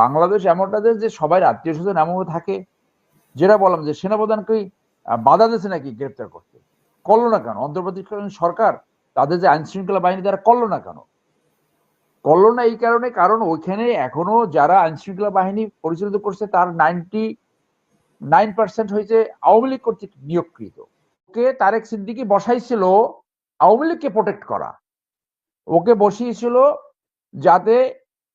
বাংলাদেশ এমনটা দেশ যে সবাই আত্মীয় স্বজন এমন থাকে। যেটা বললাম যে সেনাপ্রধানকেই আহ, বাধা দিয়েছে নাকি গ্রেপ্তার করতে? করল না কেন? অন্ধ্রপ্রদেশকালীন সরকার তাদের যে আইন শৃঙ্খলা বাহিনী তারা করল না কেন? করল না এই কারণে কারণ ওইখানে এখনও যারা আইন শৃঙ্খলা বাহিনী পরিচালিত করছে তার নাইনটি নাইন পার্সেন্ট হয়েছে আওয়ামী লীগ কর্তৃক নিয়োগকৃত। ওকে তারেক সিদ্দিকি বসাইছিল আওয়ামী লীগকে প্রোটেক্ট করা। ওকে বসিয়েছিল যাতে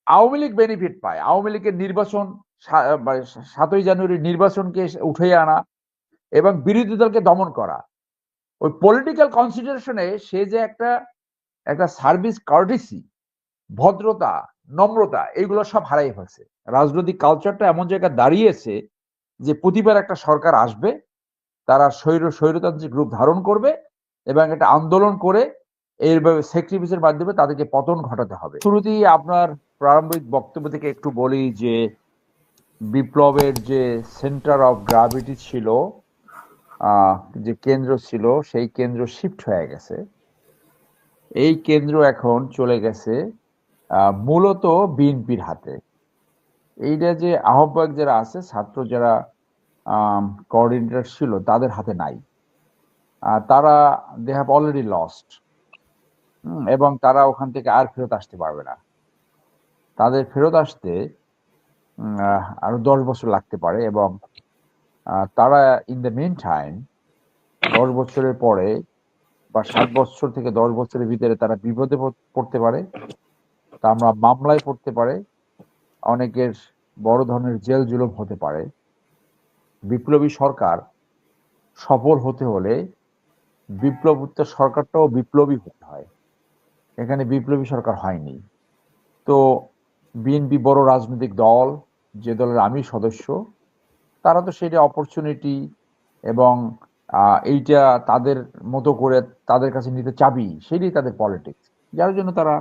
আওয়ামী লীগ বেনিফিট পায়। আওয়ামী লীগের নির্বাচন সা- সাতই জানুয়ারি নির্বাচনকে উঠে আনা এবং বিরোধী দলকে দমন করা। ওই পলিটিক্যাল কনসিডারেশনে সে যে একটা একটা সার্ভিস কার্ডিসি ভদ্রতা, নম্রতা, এইগুলো সব হারাই ফেলছে। রাজনৈতিক কালচারটা এমন জায়গায় দাঁড়িয়েছে যে প্রতিবার একটা সরকার আসবে, তারা স্বৈর, স্বৈরতান্ত্রিক রূপ ধারণ করবে এবং একটা আন্দোলন করে এইভাবে সেক্রিফিসের মাধ্যমে তাদেরকে পতন ঘটাতে হবে। শুরুতেই আপনার প্রারম্ভিক বক্তব্য থেকে একটু বলি যে বিপ্লবের যে সেন্টার অফ গ্রাভিটি ছিল যে কেন্দ্র ছিল, সেই কেন্দ্র শিফট হয়ে গেছে। এই কেন্দ্র এখন চলে গেছে মূলত বিএনপির হাতে। এইটা যে আহ্বায়ক যারা আছে, ছাত্র যারা কোঅর্ডিনেটর ছিল, তাদের হাতে নাই। তারা দে হ্যাভ অলরেডি লস্ট এবং তারা ওখান থেকে আর ফেরত আসতে পারবে না। তাদের ফেরত আসতে আরও দশ বছর লাগতে পারে এবং তারা ইন দ্য মেন টাইম দশ বছরের পরে বা সাত বছর থেকে দশ বছরের ভিতরে তারা বিপদে পড়তে পারে। তা আমরা মামলায় পড়তে পারে। অনেকের বড় ধরনের জেল জুলুম হতে পারে। বিপ্লবী সরকার সফল হতে হলে বিপ্লব উত্তর সরকারটাও বিপ্লবী হতে হয়। এখানে বিপ্লবী সরকার হয়নি। তো বিএনপি বড় রাজনৈতিক দল, যে দলের আমি সদস্য, তারা তো সেটা অপরচুনিটি এবং এইটা তাদের মতো করে তাদের কাছে নিতে চাবি, সেটাই তাদের পলিটিক্স যার জন্য তারা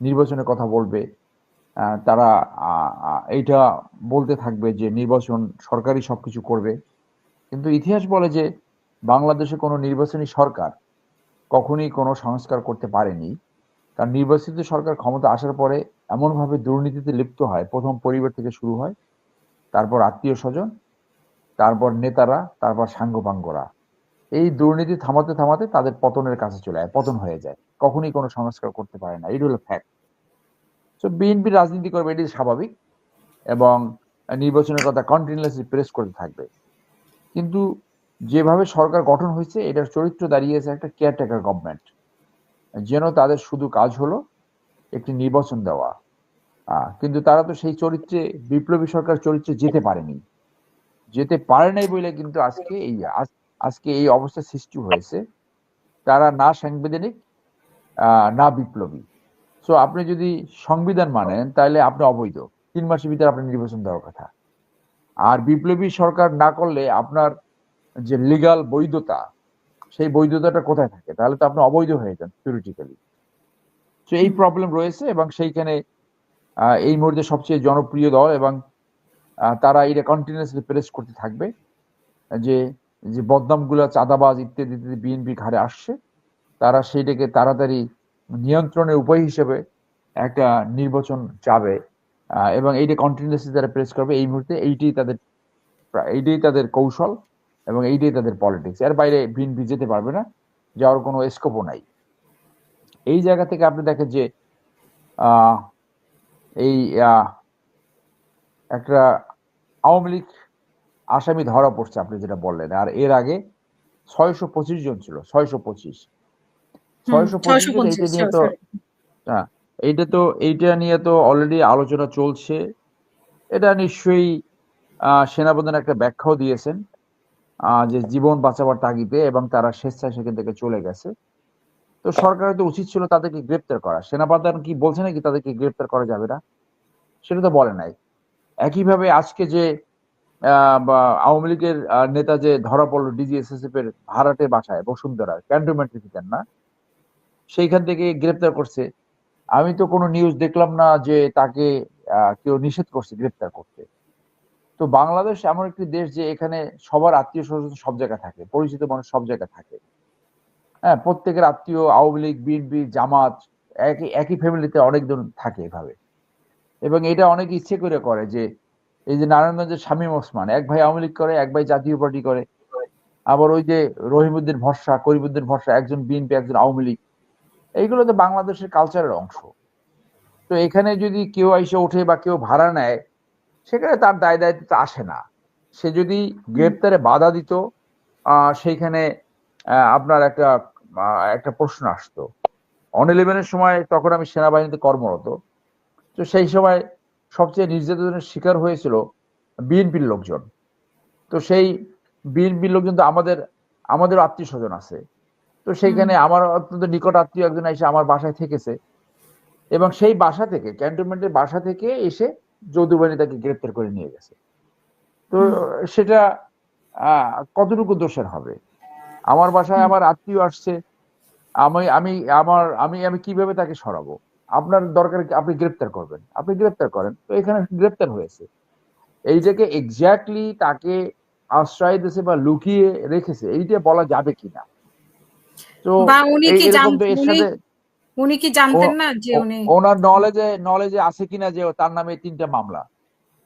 নির্বাচনের কথা বলবে তারা এইটা বলতে থাকবে যে নির্বাচন সরকারই সব কিছু করবে। কিন্তু ইতিহাস বলে যে বাংলাদেশে কোনো নির্বাচনী সরকার কখনই কোনো সংস্কার করতে পারেনি। কারণ নির্বাচিত সরকার ক্ষমতা আসার পরে এমনভাবে দুর্নীতিতে লিপ্ত হয়, প্রথম পরিবার থেকে শুরু হয়, তারপর আত্মীয় স্বজন, তারপর নেতারা, তারপর সাঙ্গপাঙ্গরা। এই দুর্নীতি থামাতে থামাতে তাদের পতনের কাছে চলে যায়, পতন হয়ে যায়। কখনই কোনো সংস্কার করতে পারে না এটা হলো ফ্যাক্ট তো বিএনপি রাজনীতি করবে এটি স্বাভাবিক, এবং নির্বাচনের কথা কন্টিনিউয়াসলি প্রেস করতে থাকবে। কিন্তু যেভাবে সরকার গঠন হয়েছে, এটার চরিত্র দাঁড়িয়েছে একটা কেয়ারটেকার গভর্নমেন্ট যেন তাদের শুধু কাজ হলো একটি নির্বাচন দেওয়া। কিন্তু তারা তো সেই চরিত্রে, বিপ্লবী সরকার চরিত্রে যেতে পারেনি। যেতে পারে নাই বলে কিন্তু আজকে এই, আজ- আজকে এই অবস্থা সৃষ্টি হয়েছে। তারা না সাংবিধানিক না বিপ্লবী। সো আপনি যদি সংবিধান মানেন, তাহলে আপনি অবৈধ। তিন মাসের ভিতরে আপনার নির্বাচন দেওয়ার কথা। আর বিপ্লবী সরকার না করলে আপনার যে লিগাল বৈধতা সেই বৈধতাটা কোথায় থাকে? তাহলে তো আপনি অবৈধ হয়ে যান থিওরিটিক্যালি তো এই প্রবলেম রয়েছে এবং সেইখানে এই মুহূর্তে সবচেয়ে জনপ্রিয় দল এবং তারা এটা কন্টিনিউয়াসলি প্রেস করতে থাকবে, যে যে বদনামগুলো, চাঁদাবাজ ইত্যাদি ইত্যাদি বিএনপি ঘাড়ে আসছে, তারা সেইটাকে তাড়াতাড়ি নিয়ন্ত্রণের উপায় হিসেবে একটা নির্বাচন যাবে এবং এইটা কন্টিনিউয়াসলি তারা প্রেস করবে। এই মুহূর্তে এইটাই তাদের এইটাই তাদের কৌশল। এবং এইটাই তাদের পলিটিক্স এর বাইরে বিএনপি যেতে পারবে না যাওয়ার কোনো স্কোপও নাই। এই জায়গা থেকে আপনি দেখেন যে এই একটা আওয়ামী লীগ আসামি ধরা পড়ছে আপনি যেটা বললেন। আর এর আগে ছয়শো পঁচিশ জন ছিল ছয়শো পঁচিশ। ছয়শো পঁচিশ নিয়ে তো হ্যাঁ এইটা তো এইটা নিয়ে তো অলরেডি আলোচনা চলছে। এটা নিশ্চয়ই আহ, সেনাপ্রধান একটা ব্যাখ্যাও দিয়েছেন। যে জীবন বাঁচাবার তাগিদে এবং তারা স্বেচ্ছায় সেখান থেকে চলে গেছে। তো সরকারের তো উচিত ছিল তাদেরকে গ্রেপ্তার করা। সেনাপ্রধান কি বলছে নাকি তাদেরকে গ্রেপ্তার করা যাবে না? সেটা তো বলে নাই। একইভাবে আজকে যে আওয়ামী লীগের নেতা যে ধরা পড়ল ডিজিএসএসএফ এর ভাড়াটে বাসায়, বসুন্ধরা ক্যান্টনমেন্ট দিতেন না? সেইখান থেকে গ্রেপ্তার করছে। আমি তো কোনো নিউজ দেখলাম না যে তাকে কেউ নিষেধ করছে গ্রেপ্তার করতে। তো বাংলাদেশ এমন একটি দেশ যে এখানে সবার আত্মীয় স্বজন সব জায়গায় থাকে, পরিচিত মানুষ সব জায়গায় থাকে। হ্যাঁ প্রত্যেকের আত্মীয়, আওয়ামী লীগ, বিএনপি, জামাত, একই একই ফ্যামিলিতে অনেকজন থাকে এভাবে। এবং এটা অনেক ইচ্ছে করে করে যে, এই যে নারায়ণগঞ্জের শামীম ওসমান, এক ভাই আওয়ামী লীগ করে, এক ভাই জাতীয় পার্টি করে, আবার ওই যে রহিমউদ্দিন ভরসা, করিমুদ্দিন ভরসা, একজন বিএনপি, একজন আওয়ামী লীগ, এইগুলো তো বাংলাদেশের কালচারের অংশ। তো এখানে যদি কেউ এসে ওঠে বা কেউ ভাড়া নেয় সেখানে তার দায় দায়িত্ব আসে না। সে যদি গ্রেপ্তারে বাধা দিত সেইখানে আপনার একটা একটা প্রশ্ন আসতো। অন ইলেভেনের সময় তখন আমি সেনাবাহিনীতে কর্মরত। তো সেই সময় সবচেয়ে নির্যাতনের শিকার হয়েছিল বিএনপির লোকজন। তো সেই বিএনপির লোকজন তো আমাদের আমাদের আত্মীয় স্বজন আছে। তো সেইখানে আমার অত্যন্ত নিকট আত্মীয় একজন এসে আমার বাসায় থেকেছে। এবং সেই বাসা থেকে ক্যান্টনমেন্টের বাসা থেকে এসে যৌথ তাকে গ্রেপ্তার করে নিয়ে গেছে। তো সেটা আহ, কতটুকু দোষের হবে? আমার বাসায় আমার আত্মীয় আসছে আমি আমি আমার আমি আমি কীভাবে তাকে সরাবো? আপনার দরকার আপনি গ্রেপ্তার করবেন। আপনি গ্রেপ্তার করেন তো এখানে গ্রেপ্তার হয়েছে। এই এইটাকে এক্স্যাক্টলি তাকে আশ্রয় দিয়েছে বা লুকিয়ে রেখেছে এইটা বলা যাবে কিনা? তো এই- কি তো এর সাথে উনি কি জানতেন না যে উনি ওনার নলেজে নলেজে আছে কিনা যে তার নামে তিনটা মামলা।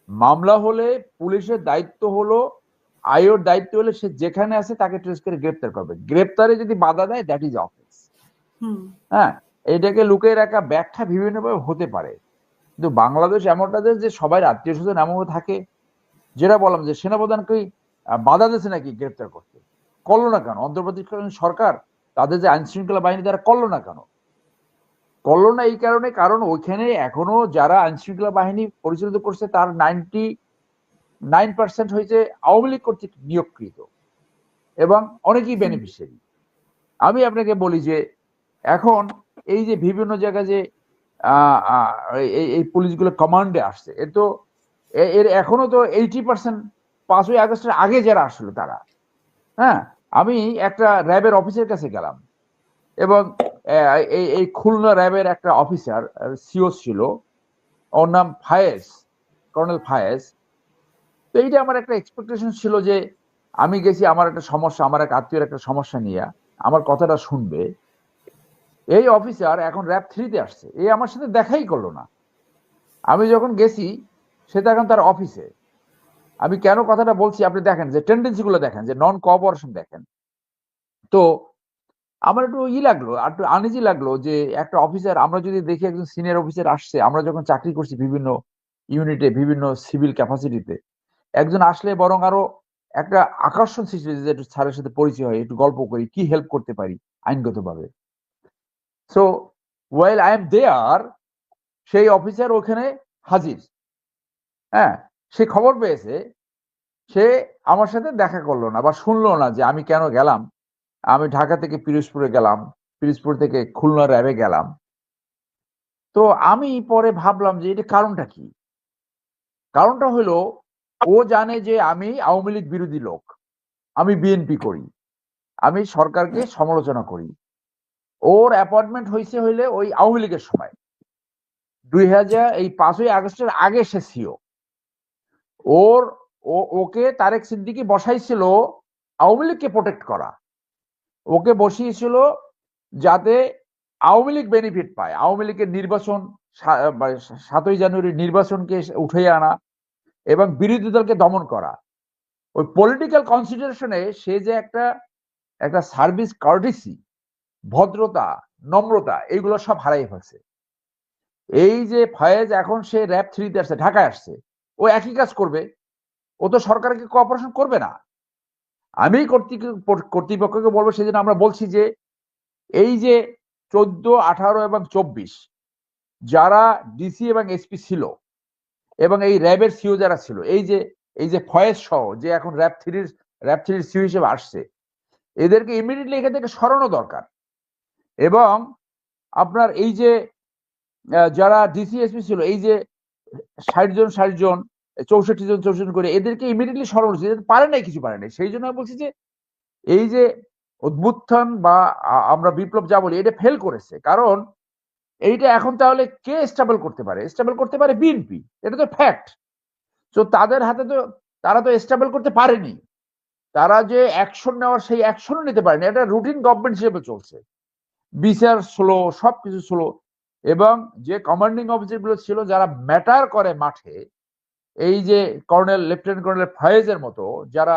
মামলা হলে পুলিশের দায়িত্ব হলো আয়োর দায়িত্ব হলে সে যেখানে আছে তাকে ট্রেস করে গ্রেপ্তার করবে। গ্রেপ্তারে যদি বাধা দেয় দ্যাট ইজ অফেন্স হ্যাঁ এটাকে লুকিয়ে রাখা ব্যাখ্যা বিভিন্নভাবে হতে পারে। কিন্তু বাংলাদেশ এমনটা দেশ যে সবাই আত্মীয় স্বজন এমন থাকে যেটা বললাম যে সেনাপ্রধানকে বাধা দিয়েছে নাকি গ্রেপ্তার করতে। করল না কেন? অন্ধ্রপ্রদেশকালীন সরকার তাদের যে আইন শৃঙ্খলা বাহিনী তারা করল না কেন? করল না এই কারণে কারণ ওইখানে এখনও যারা আইন শৃঙ্খলা বাহিনী পরিচালিত করছে তার নাইনটি নাইন পার্সেন্ট হয়েছে আওয়ামী লীগ কর্তৃক নিয়োগকৃত এবং অনেকেই বেনিফিশিয়ারি আমি আপনাকে বলি যে এখন এই যে বিভিন্ন জায়গায় যে এই পুলিশগুলো কমান্ডে আসছে এর তো এর এখনও তো এইটি পার্সেন্ট পাঁচই আগস্টের আগে যারা আসলো তারা। হ্যাঁ আমি একটা র্যাবের অফিসের কাছে গেলাম এবং এই খুলনা র্যাবের একটা অফিসার সিও ছিল। ওর নাম ফায়েজ, কর্নেল ফায়েজ। তো এইটা আমার একটা এক্সপেকটেশন ছিল যে আমি গেছি, আমার একটা সমস্যা, আমার এক আত্মীয়ের একটা সমস্যা নিয়ে আমার কথাটা শুনবে। এই অফিসার এখন র্যাব থ্রিতে আসছে। এই আমার সাথে দেখাই করল না। আমি যখন গেছি, সে এখন তার অফিসে। আমি কেন কথাটা বলছি, আপনি দেখেন যে টেন্ডেন্সিগুলো দেখেন, যে নন কোঅপারেশন দেখেন। তো আমার একটু ই লাগল আর একটু আনিজি লাগল যে একটা অফিসার আমরা যদি দেখি একজন সিনিয়র অফিসার আসছে, আমরা যখন চাকরি করছি বিভিন্ন ইউনিটে বিভিন্ন সিভিল ক্যাপাসিটিতে একজন আসলে বরং আরও একটা আকর্ষণ সৃষ্টি হয়েছে যে একটু স্যারের সাথে পরিচয় হয়, একটু গল্প করি, কি হেল্প করতে পারি আইনগতভাবে। So well I am there সেই অফিসার ওখানে হাজির। হ্যাঁ সে খবর পেয়েছে, সে আমার সাথে দেখা করল না বা শুনলো না যে আমি কেন গেলাম। আমি ঢাকা থেকে পিরোজপুরে গেলাম, পিরোজপুর থেকে খুলনা র্যাবে গেলাম। তো আমি পরে ভাবলাম যে এটা কারণটা কি? কারণটা হলো, ও জানে যে আমি আওয়ামী লীগ বিরোধী লোক। আমি বিএনপি করি। আমি সরকারকে সমালোচনা করি। ওর অ্যাপয়েন্টমেন্ট হয়েছে হইলে ওই আওয়ামী লীগের সময়। দুই হাজার এই পাঁচই আগস্টের আগে সে সিও ওর, ও, ওকে তারেক সিদ্দিকি বসাইছিল আওয়ামী লীগকে প্রোটেক্ট করা। ওকে বসিয়েছিল যাতে আওয়ামী লীগ বেনিফিট পায়। আওয়ামী লীগের নির্বাচন সাতই জানুয়ারির নির্বাচনকে উঠে আনা এবং বিরোধী দলকে দমন করা। ওই পলিটিক্যাল কনসিডারেশনে সে যে একটা একটা সার্ভিস কার্ডিসি ভদ্রতা, নম্রতা এইগুলো সব হারাই ফেলছে। এই যে ফয়েজ এখন সে র্যাব থ্রিতে আসছে, ঢাকায় আসছে, ও একই কাজ করবে। ও তো সরকারকে কোঅপারেশন করবে না। আমি কর্তৃক- কর্তৃপক্ষকে বলব সেজন্য আমরা বলছি যে, এই যে চোদ্দ, আঠারো এবং চব্বিশ, যারা ডিসি এবং এসপি ছিল এবং এই র্যাবের সিও যারা ছিল, এই যে এই যে ফয়েজ সহ যে এখন র্যাব থ্রির র্যাব থ্রির সিও হিসেবে আসছে, এদেরকে ইমিডিয়েটলি এখান থেকে সরানো দরকার। এবং আপনার এই যে যারা ডিসি এসপি ছিল, এই যে ষাট জন ষাট জন চৌষট্টি জন, চৌষট্টি করে এদেরকে ইমিডিয়েটলি সরানো উচিত পারে নাই, কিছু পারে নাই। সেই জন্য আমি বলছি যে, এই যে উদ্বুত্থান বা আমরা বিপ্লব যা বলি, এটা ফেল করেছে। কারণ এইটা এখন তাহলে কে স্টেবল করতে পারে? স্টেবল করতে পারে বিএনপি এটা তো ফ্যাক্ট তো তাদের হাতে তো, তারা তো স্টেবল করতে পারেনি। তারা যে অ্যাকশন নেওয়ার, সেই অ্যাকশনও নিতে পারেনি। এটা রুটিন গভর্নমেন্ট হিসেবে চলছে। বিচার স্লো সবকিছু স্লো এবং যে কমান্ডিং অফিসারগুলো ছিল, যারা ম্যাটার করে মাঠে এই যে কর্নেল, লেফটেন্যান্ট কর্নেল ফয়েজের মতো যারা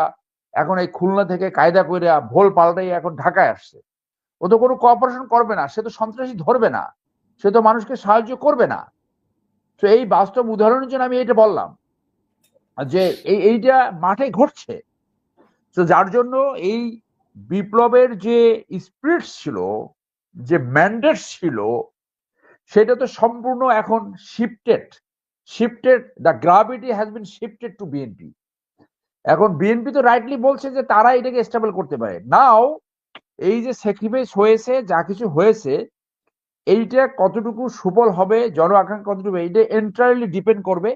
এখন এই খুলনা থেকে কায়দা করে ভোল পাল্টাই এখন ঢাকায় আসছে, ও তো কোনো কোঅপারেশন করবে না, সে তো সন্ত্রাসী ধরবে না, সে তো মানুষকে সাহায্য করবে না। তো এই বাস্তব উদাহরণের জন্য আমি এটা বললাম যে এই, এইটা মাঠে ঘটছে। তো যার জন্য এই বিপ্লবের যে স্পিরিট ছিল, যে ম্যান্ডেট ছিল, সেটা তো সম্পূর্ণ এখন shifted shifted the gravity has been shifted to BNP এখন বিএনপি তো রাইটলি বলছে যে তারা এটাকে স্টেবল করতে পারে। নাও এই যে স্যাক্রিফাইস হয়েছে, যা কিছু হয়েছে, এইটা কতটুকু সুফল হবে, জন আকাঙ্ক্ষা কতটুকু, এইটা এন্টায়ারলি ডিপেন্ড করবে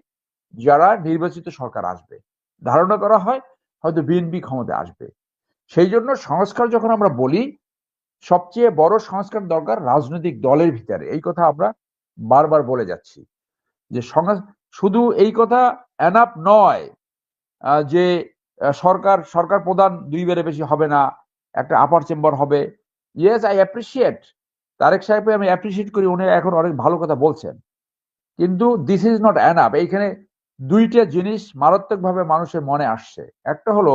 যারা নির্বাচিত সরকার আসবে। ধারণা করা হয়, হয়তো বিএনপি ক্ষমতায় আসবে। সেই জন্য সংস্কার যখন আমরা বলি, সবচেয়ে বড় সংস্কার দরকার রাজনৈতিক দলের ভিতরে। এই কথা আমরা বারবার বলে যাচ্ছি। যে শুধু এই কথা এনাপ নয় যে সরকার সরকার প্রধান দুইবারে বেশি হবে না, একটা আপার চেম্বার হবে। ইয়েস আই অ্যাপ্রিসিয়েট তারেক সাহেবকে আমি অ্যাপ্রিসিয়েট করি, উনি এখন অনেক ভালো কথা বলছেন। কিন্তু দিস ইজ নট অ্যানাপ এইখানে দুইটা জিনিস মারাত্মকভাবে মানুষের মনে আসছে। একটা হলো,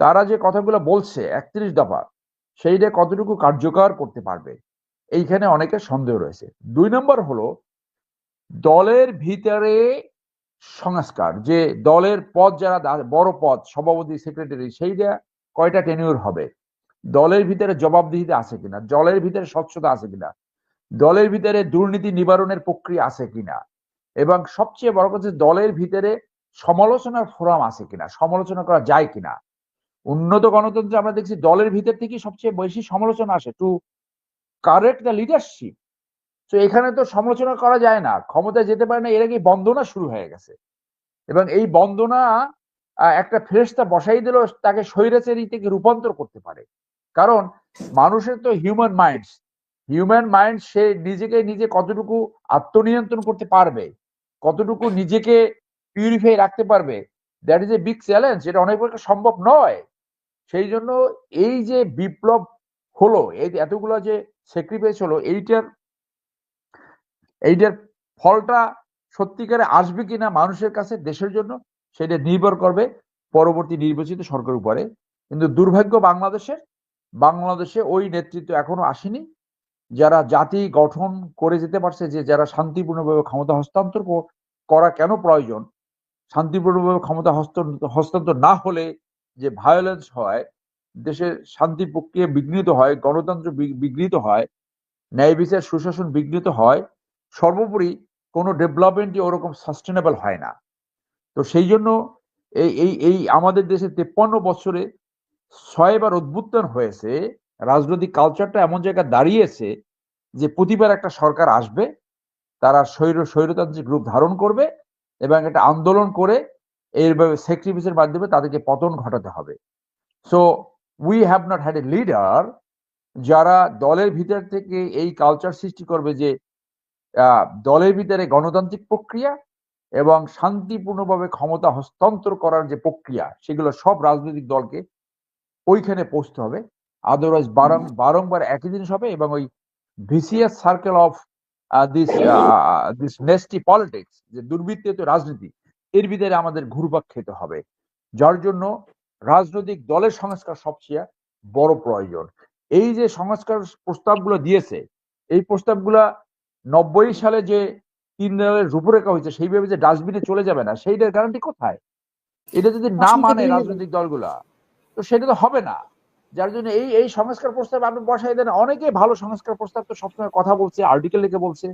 তারা যে কথাগুলো বলছে একত্রিশ দফা, সেইটা কতটুকু কার্যকর করতে পারবে, এইখানে অনেকের সন্দেহ রয়েছে। দুই নম্বর হলো দলের ভিতরে সংস্কার, যে দলের পদ যারা বড় পদ, সভাপতি, সেক্রেটারি সেইটা কয়টা টেনিউর হবে, দলের ভিতরে জবাবদিহিতা আছে কিনা, দলের ভিতরে স্বচ্ছতা আছে কিনা, দলের ভিতরে দুর্নীতি নিবারণের প্রক্রিয়া আছে কিনা, এবং সবচেয়ে বড় কথা দলের ভিতরে সমালোচনার ফোরাম আছে কিনা, সমালোচনা করা যায় কিনা। উন্নত গণতন্ত্রে আমরা দেখছি দলের ভিতর থেকে সবচেয়ে বেশি সমালোচনা আসে টু কারেক্ট দ্য লিডারশিপ তো এখানে তো সমালোচনা করা যায় না। ক্ষমতায় যেতে পারে না, এর আগে বন্দনা শুরু হয়ে গেছে। এবং এই বন্দনা একটা ফেরেস্তা বসাই দিল তাকে স্বৈরাচারী থেকে রূপান্তর করতে পারে। কারণ মানুষের তো হিউম্যান মাইন্ডস হিউম্যান মাইন্ড সে নিজেকে নিজে কতটুকু আত্মনিয়ন্ত্রণ করতে পারবে, কতটুকু নিজেকে পিউরিফাই রাখতে পারবে that is a big challenge এটা অনেক পক্ষে সম্ভব নয়। সেই জন্য এই যে বিপ্লব হলো, এই এতগুলো যে স্যাক্রিফাইস হলো, এইটার এইটার ফলটা সত্যিকারে আসবে কিনা মানুষের কাছে, দেশের জন্য, সেটা নির্ভর করবে পরবর্তী নির্বাচিত সরকার উপরে। কিন্তু দুর্ভাগ্য বাংলাদেশের, বাংলাদেশে ওই নেতৃত্ব এখনও আসেনি। যারা জাতি গঠন করে যেতে পারছে, যে যারা শান্তিপূর্ণভাবে ক্ষমতা হস্তান্তর করা কেন প্রয়োজন? শান্তিপূর্ণভাবে ক্ষমতা হস্ত- হস্তান্তর না হলে যে ভায়োলেন্স হয়, দেশের শান্তি প্রক্রিয়া বিঘ্নিত হয়, গণতন্ত্র বিঘ্নিত হয়, ন্যায় বিচার, সুশাসন বিঘ্নিত হয় সর্বোপরি কোনো ডেভেলপমেন্টই ওরকম সাস্টেনেবল হয় না। তো সেই জন্য এই এই এই আমাদের দেশে তেপ্পান্ন বছরে ছয়বার উদ্বুত্তন হয়েছে, রাজনৈতিক কালচারটা এমন জায়গায় দাঁড়িয়েছে যে প্রতিবার একটা সরকার আসবে, তারা স্বৈর, স্বৈরতান্ত্রিক রূপ ধারণ করবে এবং একটা আন্দোলন করে এইভাবে স্যাক্রিফিসের মাধ্যমে তাদেরকে পতন ঘটাতে হবে। So we have not had a leader যারা দলের ভিতর থেকে এই কালচার সৃষ্টি করবে যে দলের ভিতরে গণতান্ত্রিক প্রক্রিয়া এবং শান্তিপূর্ণভাবে ক্ষমতা হস্তান্তর করার যে প্রক্রিয়া সেগুলো সব রাজনৈতিক দলকে ওইখানে পৌঁছতে হবে। আদারওয়াইজ বারংবার একই জিনিস হবে এবং ওই vicious circle of this this nasty politics যে দুর্বৃত্তিত রাজনীতি এর ভিতরে আমাদের ঘুরপাক খেতে হবে। যার জন্য রাজনৈতিক দলের সংস্কার সবচেয়ে বড় প্রয়োজন। এই যে সংস্কার প্রস্তাবগুলো দিয়েছে এই প্রস্তাবগুলা নব্বই সালে যে তিন দেওয়ালের রূপরেখা হয়েছে সেইভাবে যে ডাস্টবিনে চলে যাবে না সেইটার গ্যারান্টি কোথায়? এটা যদি না মানে রাজনৈতিক দলগুলা তো সেটা তো হবে না। যার জন্য এই এই সংস্কার প্রস্তাব আপনি বসাই দেন অনেকে ভালো সংস্কার প্রস্তাব তো সবসময় কথা বলছে আর্টিকেল লিখে বলছে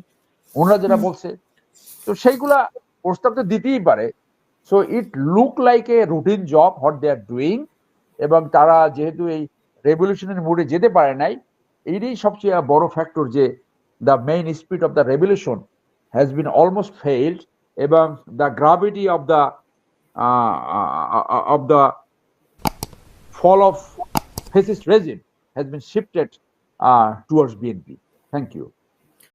ওনারা যেটা বলছে। তো সেইগুলা প্রস্তাব তো দিতেই পারে। So it look like a routine job what they are doing এবং তারা যেহেতু এই রেভলিউশনের মুডে যেতে পারে নাই এটাই সবচেয়ে বড় ফ্যাক্টর যে the main spirit of the revolution has been almost failed এবং the gravity of the uh, uh, uh of the fall of fascist regime has been shifted uh, towards BNP. Thank you.